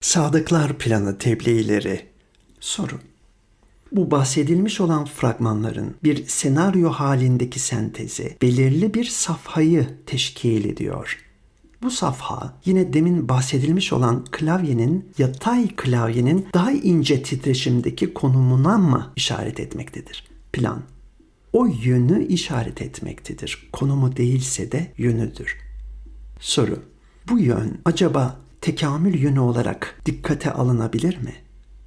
Sadıklar Planı tebliğleri. Soru. Bu bahsedilmiş olan fragmanların bir senaryo halindeki sentezi belirli bir safhayı teşkil ediyor. Bu safha yine demin bahsedilmiş olan klavyenin yatay klavyenin daha ince titreşimdeki konumuna mı işaret etmektedir? Plan. O yönü işaret etmektedir. Konumu değilse de yönüdür. Soru. Bu yön acaba tekamül yönü olarak dikkate alınabilir mi?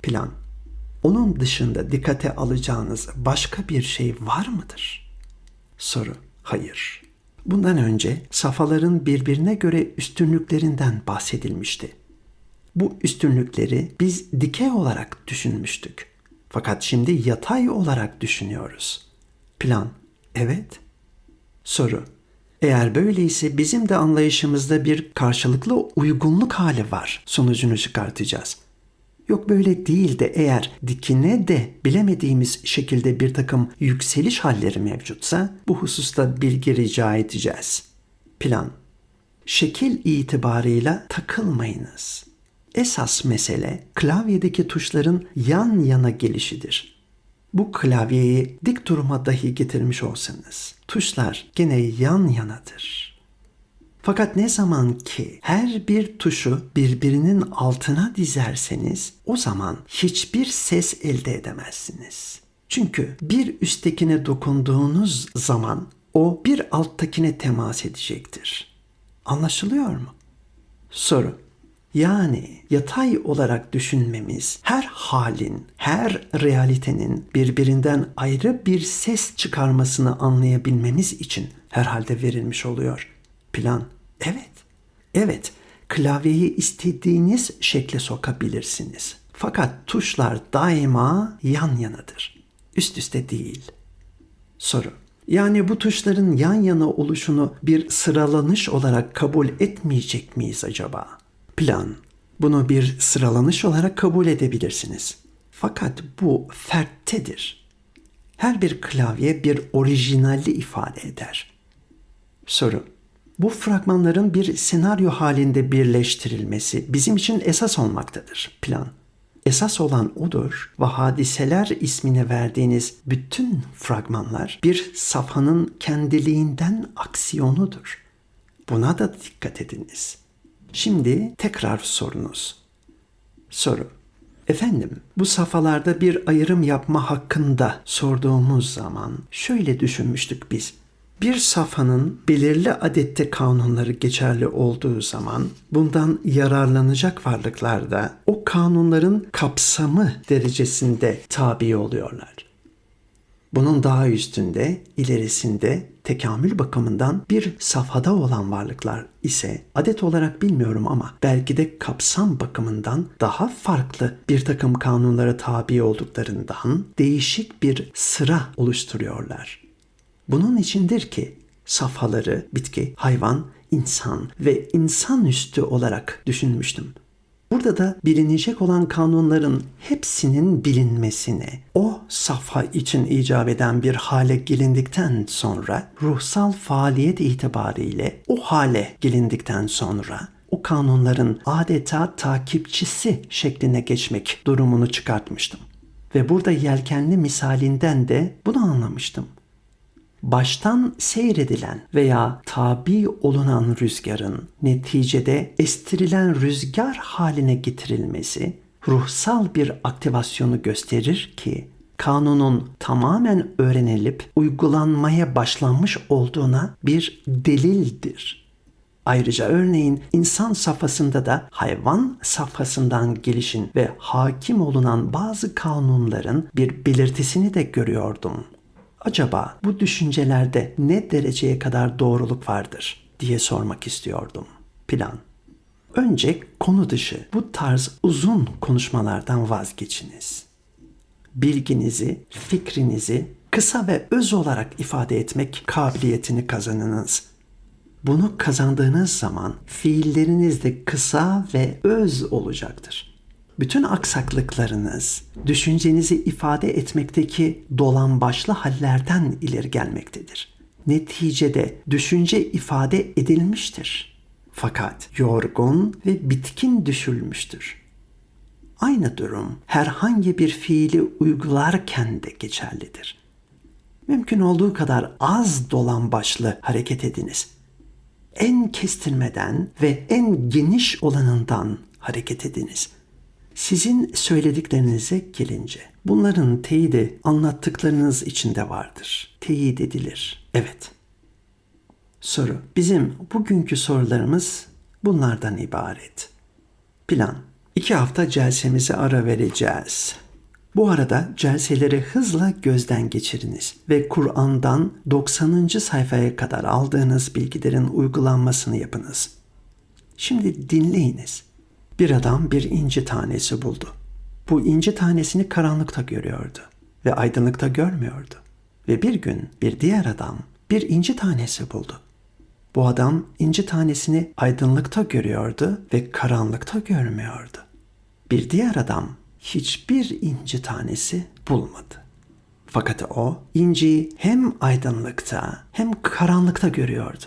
Plan. Onun dışında dikkate alacağınız başka bir şey var mıdır? Soru. Hayır. Bundan önce safhaların birbirine göre üstünlüklerinden bahsedilmişti. Bu üstünlükleri biz dikey olarak düşünmüştük. Fakat şimdi yatay olarak düşünüyoruz. Plan. Evet. Soru. Eğer böyleyse bizim de anlayışımızda bir karşılıklı uygunluk hali var sonucunu çıkartacağız. Yok böyle değil de eğer dikine de bilemediğimiz şekilde bir takım yükseliş halleri mevcutsa bu hususta bilgi rica edeceğiz. Plan Şekil itibarıyla takılmayınız. Esas mesele klavyedeki tuşların yan yana gelişidir. Bu klavyeyi dik duruma dahi getirmiş olsanız tuşlar gene yan yanadır. Fakat ne zaman ki her bir tuşu birbirinin altına dizerseniz o zaman hiçbir ses elde edemezsiniz. Çünkü bir üsttekine dokunduğunuz zaman o bir alttakine temas edecektir. Anlaşılıyor mu? Soru. Yani yatay olarak düşünmemiz her halin, her realitenin birbirinden ayrı bir ses çıkarmasını anlayabilmemiz için herhalde verilmiş oluyor. Plan. Evet. Evet. Klavyeyi istediğiniz şekle sokabilirsiniz. Fakat tuşlar daima yan yanadır. Üst üste değil. Soru. Yani bu tuşların yan yana oluşunu bir sıralanış olarak kabul etmeyecek miyiz acaba? Plan. Bunu bir sıralanış olarak kabul edebilirsiniz. Fakat bu ferttedir. Her bir klavye bir orijinalli ifade eder. Soru. Bu fragmanların bir senaryo halinde birleştirilmesi bizim için esas olmaktadır. Plan. Esas olan odur ve hadiseler ismini verdiğiniz bütün fragmanlar bir safhanın kendiliğinden aksiyonudur. Buna da dikkat ediniz. Şimdi tekrar sorunuz. Soru. Efendim, bu safhalarda bir ayrım yapma hakkında sorduğumuz zaman şöyle düşünmüştük biz. Bir safhanın belirli adette kanunları geçerli olduğu zaman bundan yararlanacak varlıklar da o kanunların kapsamı derecesinde tabi oluyorlar. Bunun daha üstünde, ilerisinde tekamül bakımından bir safhada olan varlıklar ise adet olarak bilmiyorum ama belki de kapsam bakımından daha farklı bir takım kanunlara tabi olduklarından değişik bir sıra oluşturuyorlar. Bunun içindir ki safhaları bitki, hayvan, insan ve insanüstü olarak düşünmüştüm. Burada da bilinecek olan kanunların hepsinin bilinmesine, o safha için icap eden bir hale gelindikten sonra, ruhsal faaliyet itibariyle o hale gelindikten sonra, o kanunların adeta takipçisi şekline geçmek durumunu çıkartmıştım. Ve burada yelkenli misalinden de bunu anlamıştım baştan seyredilen veya tabi olunan rüzgarın neticede estirilen rüzgar haline getirilmesi ruhsal bir aktivasyonu gösterir ki kanunun tamamen öğrenilip uygulanmaya başlanmış olduğuna bir delildir. Ayrıca örneğin insan safhasında da hayvan safhasından gelişin ve hakim olunan bazı kanunların bir belirtisini de görüyordum. Acaba bu düşüncelerde ne dereceye kadar doğruluk vardır diye sormak istiyordum. Plan. Önce konu dışı bu tarz uzun konuşmalardan vazgeçiniz. Bilginizi, fikrinizi kısa ve öz olarak ifade etmek kabiliyetini kazanınız. Bunu kazandığınız zaman fiilleriniz de kısa ve öz olacaktır bütün aksaklıklarınız düşüncenizi ifade etmekteki dolan başlı hallerden ileri gelmektedir. Neticede düşünce ifade edilmiştir. Fakat yorgun ve bitkin düşülmüştür. Aynı durum herhangi bir fiili uygularken de geçerlidir. Mümkün olduğu kadar az dolan başlı hareket ediniz. En kestirmeden ve en geniş olanından hareket ediniz. Sizin söylediklerinize gelince bunların teyidi anlattıklarınız içinde vardır. Teyit edilir. Evet. Soru. Bizim bugünkü sorularımız bunlardan ibaret. Plan. İki hafta celsemize ara vereceğiz. Bu arada celseleri hızla gözden geçiriniz ve Kur'an'dan 90. sayfaya kadar aldığınız bilgilerin uygulanmasını yapınız. Şimdi dinleyiniz. Bir adam bir inci tanesi buldu. Bu inci tanesini karanlıkta görüyordu ve aydınlıkta görmüyordu. Ve bir gün bir diğer adam bir inci tanesi buldu. Bu adam inci tanesini aydınlıkta görüyordu ve karanlıkta görmüyordu. Bir diğer adam hiçbir inci tanesi bulmadı. Fakat o inciyi hem aydınlıkta hem karanlıkta görüyordu.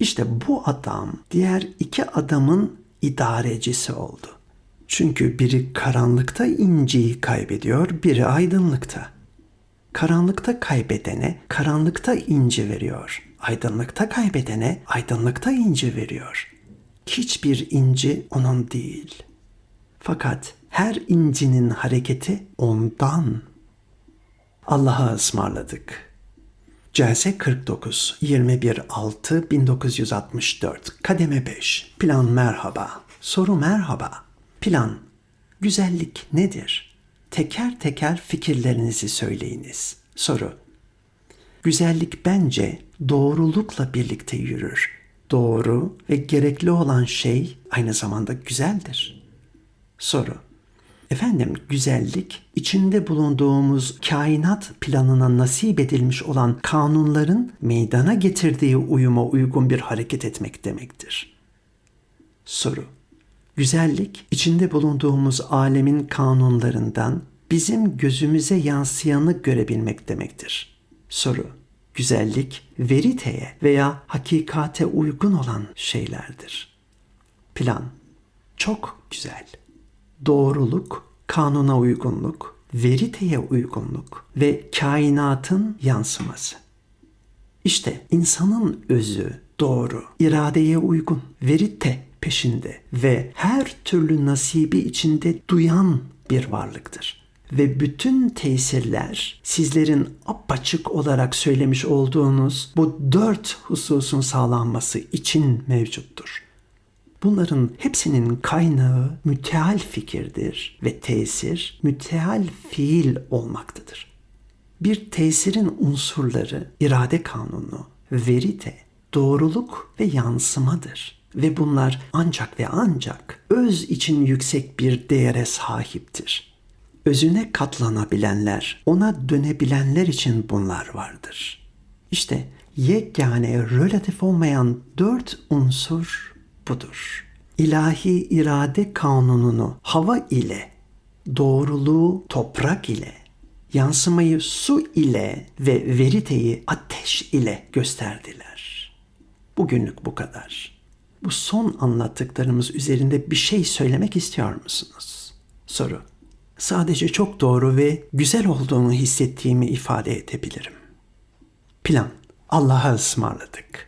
İşte bu adam diğer iki adamın idarecisi oldu. Çünkü biri karanlıkta inciyi kaybediyor, biri aydınlıkta. Karanlıkta kaybedene karanlıkta inci veriyor. Aydınlıkta kaybedene aydınlıkta inci veriyor. Hiçbir inci onun değil. Fakat her incinin hareketi ondan. Allah'a ısmarladık. Celse 49 21 6 1964 Kademe 5 Plan merhaba Soru merhaba Plan Güzellik nedir? Teker teker fikirlerinizi söyleyiniz. Soru Güzellik bence doğrulukla birlikte yürür. Doğru ve gerekli olan şey aynı zamanda güzeldir. Soru Efendim güzellik içinde bulunduğumuz kainat planına nasip edilmiş olan kanunların meydana getirdiği uyuma uygun bir hareket etmek demektir. Soru Güzellik içinde bulunduğumuz alemin kanunlarından bizim gözümüze yansıyanı görebilmek demektir. Soru Güzellik veriteye veya hakikate uygun olan şeylerdir. Plan Çok güzel doğruluk, kanuna uygunluk, veriteye uygunluk ve kainatın yansıması. İşte insanın özü doğru, iradeye uygun, verite peşinde ve her türlü nasibi içinde duyan bir varlıktır. Ve bütün tesirler sizlerin apaçık olarak söylemiş olduğunuz bu dört hususun sağlanması için mevcuttur. Bunların hepsinin kaynağı müteal fikirdir ve tesir müteal fiil olmaktadır. Bir tesirin unsurları irade kanunu, verite, doğruluk ve yansımadır. Ve bunlar ancak ve ancak öz için yüksek bir değere sahiptir. Özüne katlanabilenler, ona dönebilenler için bunlar vardır. İşte yegane relatif olmayan dört unsur budur. İlahi irade kanununu hava ile, doğruluğu toprak ile, yansımayı su ile ve veriteyi ateş ile gösterdiler. Bugünlük bu kadar. Bu son anlattıklarımız üzerinde bir şey söylemek istiyor musunuz? Soru. Sadece çok doğru ve güzel olduğunu hissettiğimi ifade edebilirim. Plan. Allah'a ısmarladık.